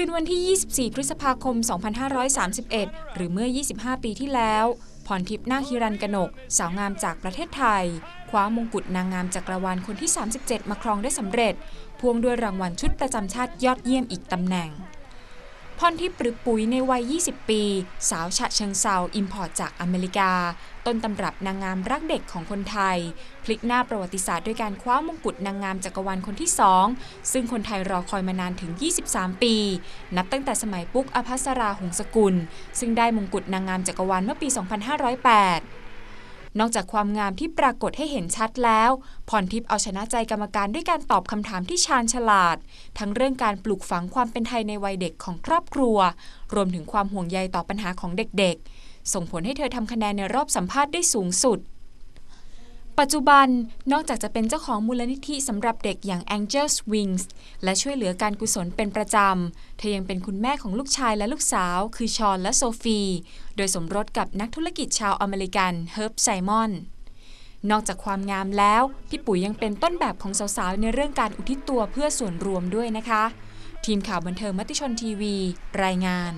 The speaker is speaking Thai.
คืนวันที่ 24 พฤษภาคม 2531 หรือเมื่อ 25 ปีที่แล้ว พรทิพย์นาคฮิรันกนก สาวงามจากประเทศไทย คว้ามงกุฎนางงามจักรวาลคนที่ 37 มาครองได้สำเร็จพวงด้วยรางวัลชุดประจำชาติยอดเยี่ยมอีกตำแหน่ง พรทิพย์หรือปุ๋ยในวัย 20 ปี สาวฉะเชิงเซาอิมพอร์ตจากอเมริกา ต้นตำรับนางงามรักเด็กของคนไทย พลิกหน้าประวัติศาสตร์ด้วยการคว้ามงกุฎนางงามจักรวาลคนที่ 2 ซึ่งคนไทยรอคอยมานานถึง 23 ปี นับตั้งแต่สมัยปุ๊กอภัสราหงสกุล ซึ่งได้มงกุฎนางงามจักรวาลเมื่อปี 2508 นอกจากความงามที่ปรากฏให้เห็นชัดแล้วพรทิพย์เอาชนะใจกรรมการด้วยการตอบคำถามที่ชาญฉลาด ทั้งเรื่องการปลูกฝังความเป็นไทยในวัยเด็กของครอบครัว รวมถึงความห่วงใยต่อปัญหาของเด็กๆ ส่งผลให้เธอทำคะแนนในรอบสัมภาษณ์ได้สูงสุด ปัจจุบันนอกจากจะเป็นเจ้าของมูลนิธิสำหรับเด็กอย่าง Angels Wings และช่วยเหลือการกุศลเป็นประจำ เธอยังเป็นคุณแม่ของลูกชายและลูกสาว คือชอนและโซฟี โดยสมรสกับนักธุรกิจชาวอเมริกันเฮิร์บไซมอนนอกจากความงามแล้ว พี่ปุ๋ยยังเป็นต้นแบบของสาวๆ ในเรื่องการอุทิศตัวเพื่อส่วนรวมด้วยนะคะ ทีมข่าวบันเทิงมติชนทีวี รายงาน